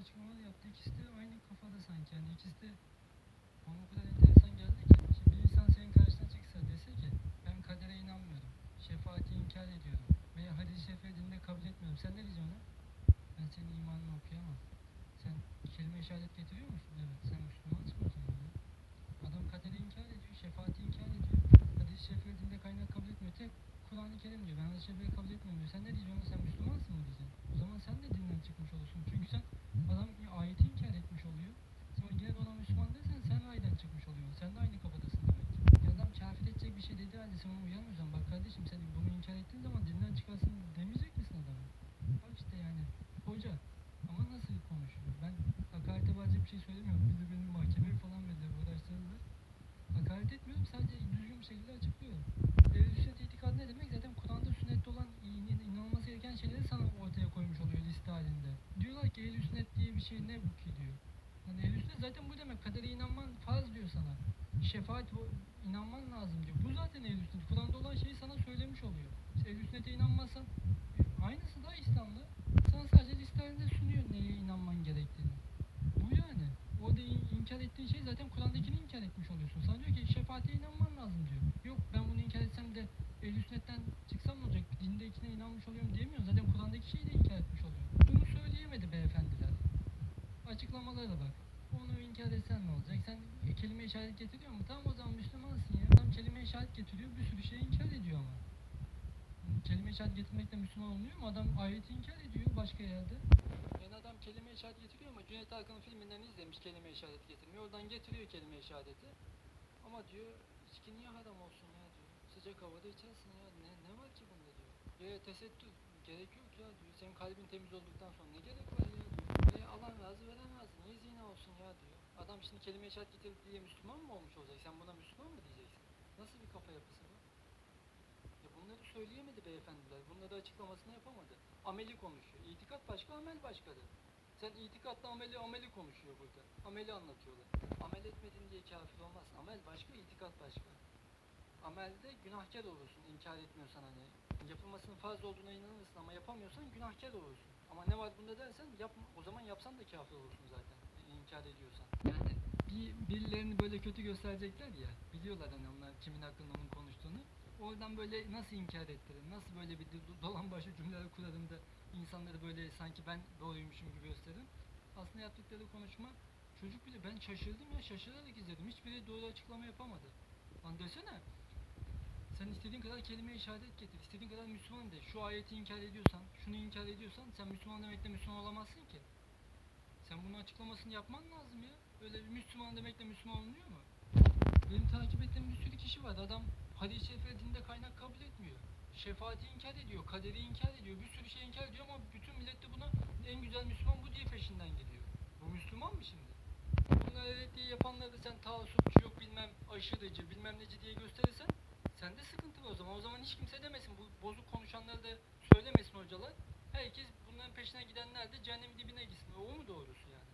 açıklamalar yaptı. İkisi de aynı kafada sanki. Yani ikisi de bana o kadar enteresan geldi ki. Şimdi bir insan senin karşına çıksa dese ki ben kadere inanmıyorum. Şefaati inkar ediyorum. Veya hadis-i şerifi kabul etmiyorum. Sen ne diyeceksin ona? Ben senin imanını okuyamam. Sen kelime-i şehadet getiriyor musun? Evet. Sen Müslümansın o zaman. ya. Adam kaderi inkar ediyor. Şefaati inkar ediyor. Hadis-i şerifi dinde kaynak kabul etmiyor. Tek Kerim diyor. Ben hadis-i şerifi kabul etmiyorum diyor. Sen ne diyeceksin? Sen Müslümansın mı diyeceksin? O zaman sen de dinden çıkmış olursun. Çünkü sen adam ayeti inkar etmiş oluyor. Sonra gene de ona Müslüman dersen sen aydan çıkmış oluyorsun. Sen de aynı kafadasın demek. Ya adam kafir edecek bir şey dedi halde sen ona uyanmıyorsan bak kardeşim sen bunu inkar ettiğin zaman dinden çıkarsın demeyecek misin adama? Bak işte yani hoca ama nasıl konuşuyor? Ben hakarete bazı bir şey söylemiyorum. Bir de beni mahkemeye falan verdiler uğraştırdılar. Hakaret etmiyorum sadece düzgün bir şekilde açıklıyorum. Ehl-i sünnet itikad ne demek? Zaten Kur'an'da sünnette olan in- inanılması gereken şeyleri sana ortaya koymuş oluyor liste halinde. Diyorlar ki ehl-i sünnet diye bir şey ne bu ki diyor. Hani ehl-i sünnet zaten bu demek. Kadere inanman farz diyor sana. Şefaat inanman lazım diyor. Bu zaten ehl-i sünnet. Kur'an'da olan şeyi sana söylemiş oluyor. İşte ehl-i sünnete inanmazsan e, aynısı da İslam'da. Sana sadece liste halinde sunuyor neye inanman gerektiğini. Bu yani. Orada in- inkar ettiğin şey zaten Kur'an'dakini inkar etmiş oluyorsun. Sana diyor ki şefaate inanman lazım diyor. Yok ben bunu inkar etsem de ehl sünnetten çıksam ne olacak? Dindekine inanmış oluyorum diyemiyorsun. Zaten Kur'an'daki şeyi de inkar etmiş oluyor. Söyleyemedi beyefendiler. Açıklamalara bak. Onu inkar etsen ne olacak? Sen kelime işaret getiriyor mu? Tamam o zaman Müslümansın ya. Adam kelime işaret getiriyor. Bir sürü şey inkar ediyor ama. Kelime işaret getirmekle Müslüman olmuyor mu? Adam ayeti inkar ediyor başka yerde. Yani adam kelime işaret getiriyor ama Cüneyt Arkın'ın filminden izlemiş kelime işaret getirmiyor. Oradan getiriyor kelime işareti. Ama diyor içki niye haram olsun ya diyor. Sıcak havada içersin ya. Ne, ne var ki bunda diyor. Ya tesettür gerek yok ya diyor. Senin kalbin temiz olduktan sonra ne gerek var ya diyor. E alan razı veren razı. Niye zina olsun ya diyor. Adam şimdi kelime işaret getirdi diye Müslüman mı olmuş olacak? Sen buna Müslüman mı diyeceksin? Nasıl bir kafa yapısı bu? Ya bunları söyleyemedi beyefendiler. Bunları açıklamasını yapamadı. Ameli konuşuyor. İtikat başka, amel başkadır. Sen itikatla ameli ameli konuşuyor burada. Ameli anlatıyorlar. Amel etmedin diye kafir olmazsın. Amel başka, itikat başka. Amelde günahkar olursun inkar etmiyorsan hani. Yapılmasının farz olduğuna inanırsın ama yapamıyorsan günahkar olursun. Ama ne var bunda dersen yapma. O zaman yapsan da kafir olursun zaten. inkar ediyorsan. Yani bir, birilerini böyle kötü gösterecekler ya. Biliyorlar hani onlar kimin hakkında onun konuştuğunu. Oradan böyle nasıl inkar ettirir, nasıl böyle bir do- dolan başı cümleler kurarım da insanları böyle sanki ben doğruymuşum gibi gösteririm. Aslında yaptıkları konuşma çocuk bile ben şaşırdım ya şaşırarak izledim. Hiçbiri doğru açıklama yapamadı. Lan desene sen istediğin kadar kelime işaret getir, istediğin kadar Müslüman de. Şu ayeti inkar ediyorsan, şunu inkar ediyorsan sen Müslüman demekle Müslüman olamazsın ki. Sen bunun açıklamasını yapman lazım ya. Öyle bir Müslüman demekle Müslüman olunuyor mu? Benim takip ettiğim bir sürü kişi var. Adam hadis-i şerifleri dinde kaynak kabul etmiyor. Şefaati inkar ediyor, kaderi inkar ediyor, bir sürü şey inkar ediyor ama bütün millet de buna en güzel Müslüman bu diye peşinden gidiyor. Bu Müslüman mı şimdi? Bunlar evet diye yapanları sen taassupçu yok bilmem aşırıcı bilmem neci diye gösterirsen Sende sıkıntı var o zaman. O zaman hiç kimse demesin. Bu bozuk konuşanları da söylemesin hocalar. Herkes bunların peşine gidenler de cehennemin dibine gitsin. O mu doğrusu yani?